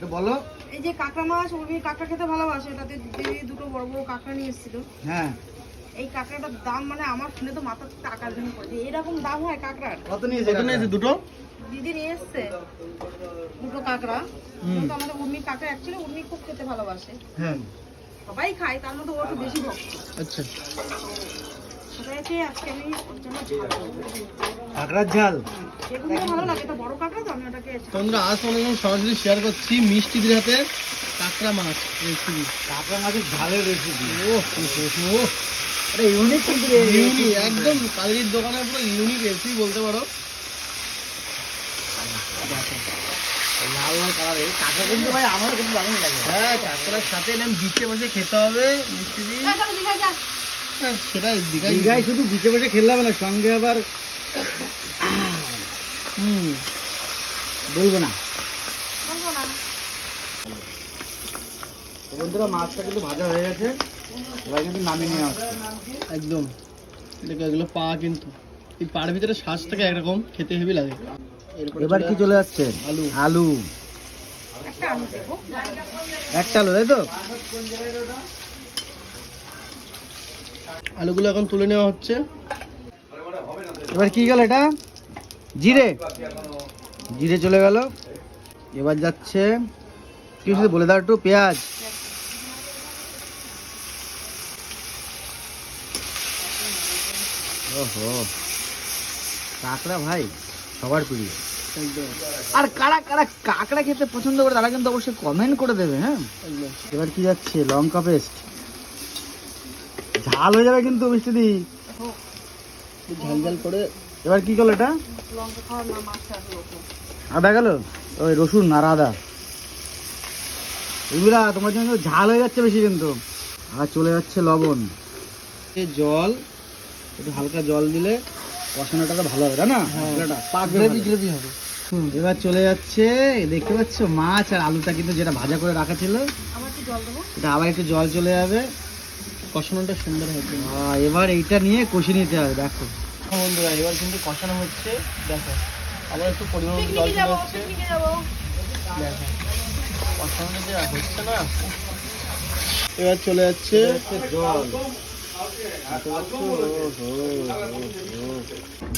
তো বলো। এই যে কাঁকড়া মাছ উর্মি কাঁকড়া খেতে ভালোবাসে তাতে দিদি দুটো বড় বড় কাঁকড়া নিয়ে এসেছিল। হ্যাঁ। এই কাঁকড়াটার দাম মানে আমার শুনে তো মাথা টাকা ভেঙে পড়ছে এরকম দাম হয় কাঁকড়ার। কত নিয়েছে কত নিয়েছে দুটো? দিদি নিয়ে এসছে দুটো কাঁকড়া। কিন্তু আমাদের উর্মি কাঁকড়া অ্যাকচুয়ালি উর্মি খুব খেতে ভালোবাসে। হ্যাঁ। সবাই খায় তার মধ্যে ও একটু বেশি ভক্ত। আচ্ছা। সেটাকে আজকে আমি ওর জন্য ঝাল করব। কাঁকড়ার ঝাল? এরকম ভালো লাগে এটা বড় কাঁকড়া তো আমি ওটাকে তোমরা আজ অনেকক্ষণ সরাসরি শেয়ার করছি মিষ্টিদের হাতে কাঁকড়া মাছ রেসিপি কাঁকড়া মাছের ঝালের রেসিপি ও ও আরে ইউনিক কিন্তু ইউনিক একদম কালির দোকানের পুরো ইউনিক রেসিপি বলতে পারো। লাল লাল কালারের কাঁকড়া কিন্তু ভাই কিন্তু দারুণ লাগে। হ্যাঁ কাঁকড়ার সাথে এরকম বিচে বসে খেতে হবে মিষ্টি দিয়ে। হ্যাঁ, সেটাই দীঘায় দীঘায় শুধু বিচে বসে খেললে হবে না সঙ্গে আবার হুম। বলব না। বলব না। তো বন্ধুরা মাছটা কিন্তু ভাজা হয়ে গেছে। এবার কিন্তু নামিয়ে নেওয়া হচ্ছে। একদম। দেখো এগুলো পা কিন্তু। এই পার ভিতরে শ্বাসটাকে একরকম খেতে হেভি লাগে। এবার কি চলে যাচ্ছে আলু। আলু। একটা আলু দেবো। একটা আলু তাই তো? আলুগুলো এখন তুলে নেওয়া হচ্ছে। এবার কি গেল এটা? জিরে। জিরে চলে গেল। এবার যাচ্ছে কি শুধু বলে দাও একটু পেঁয়াজ। ওহো কাঁকড়া ভাই সবার প্রিয়। আর কারা কারা কাঁকড়া খেতে পছন্দ করে তারা কিন্তু অবশ্যই কমেন্ট করে দেবে হ্যাঁ? এবার কি যাচ্ছে লঙ্কা পেস্ট ঝাল হয়ে যাবে কিন্তু মিষ্টি দি ঝাল ঝাল করে এবার কি করল এটা? আদা গেল? ওই রসুন আর আদা। এগুলা তোমার জন্য ঝাল হয়ে যাচ্ছে বেশি কিন্তু। আর চলে যাচ্ছে লবণ। এই জল একটু হালকা জল দিলে কষানোটা তো ভালো হবে তাই না? গ্রেভি হবে। এবার চলে যাচ্ছে দেখতে পাচ্ছ মাছ আর আলুটা কিন্তু যেটা ভাজা করে রাখা ছিল। আমার কি জল দেবো। এটা আবার একটু জল চলে যাবে। কষানোটা সুন্দর হবে আহ, এবার এইটা নিয়ে কষিয়ে নিতে হবে দেখো। হ্যাঁ বন্ধুরা এবার কিন্তু কষানো হচ্ছে। দেখো আবার একটু পরিমাণ জল যাব দেখো কষানোটা যে হচ্ছে না। এবার চলে যাচ্ছে জল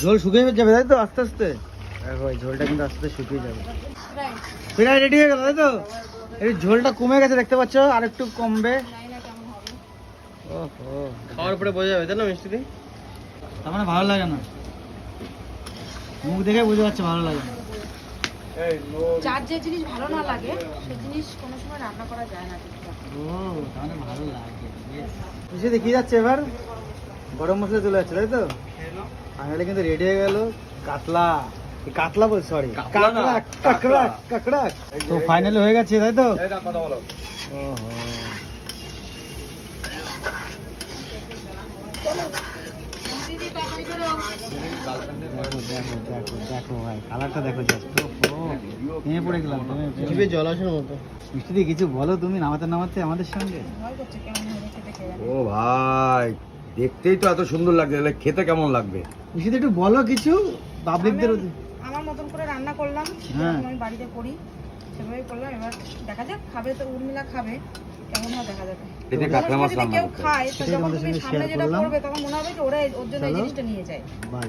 ঝোল শুকিয়ে যাবে তাই তো? আস্তে আস্তে। দেখো ঝোলটা কিন্তু আস্তে আস্তে শুকিয়ে যাবে। রাইট প্রায় রেডি হয়ে গেল তাই তো? এই ঝোলটা কমে গেছে দেখতে পাচ্ছ? আর একটু কমবে জানি না কেমন হবে ওহো খাওয়ার পরে বোঝা যাবে তাই না মিষ্টি দি? তার মানে ভালো লাগে না। মুখ দেখে বুঝতে পারছ ভালো লাগে না। যার যে জিনিস ভালো না লাগে সে জিনিস কোনো সময় রান্না করা যায় না ও তাহলে ভালো লাগে বুঝে দেখি যাচ্ছে এবার? গরম মশলা চলে যাচ্ছে তাই তো? ফাইনালি কিন্তু রেডি হয়ে গেল কাতলা। কাতলা বল সরি কাতলা না, কাকড়া কাকড়া তো ফাইনালি হয়ে গেছে তাই তো? ওহো। দেখো দেখো দেখো দেখো ভাই কালারটা দেখো জাস্ট ভেঙে পড়ে গেলাম তুমি জল আসার মতো। মিষ্টি দিয়ে কিছু বলো তুমি নামাতে নামাতে আমাদের সঙ্গে? ও ভাই দেখতেই তো এত সুন্দর লাগছে তাহলে খেতে কেমন লাগবে? মিষ্টি একটু বলো কিছু পাবলিকদের আমার মতন করে রান্না করলাম হ্যাঁ। আমি বাড়িতে করি সেভাবেই করলাম। এবার দেখা যাক খাবে তো উর্মিলা খাবে কেমন হয় দেখা যাবে এতে কাঁকড়া মাছ রান্না করতে হবে। খায় তো যখন তুমি সামনে যেটা করবে তখন মনে হবে কি ওরা ওর জন্য এই জিনিসটা নিয়ে যায়। বাই।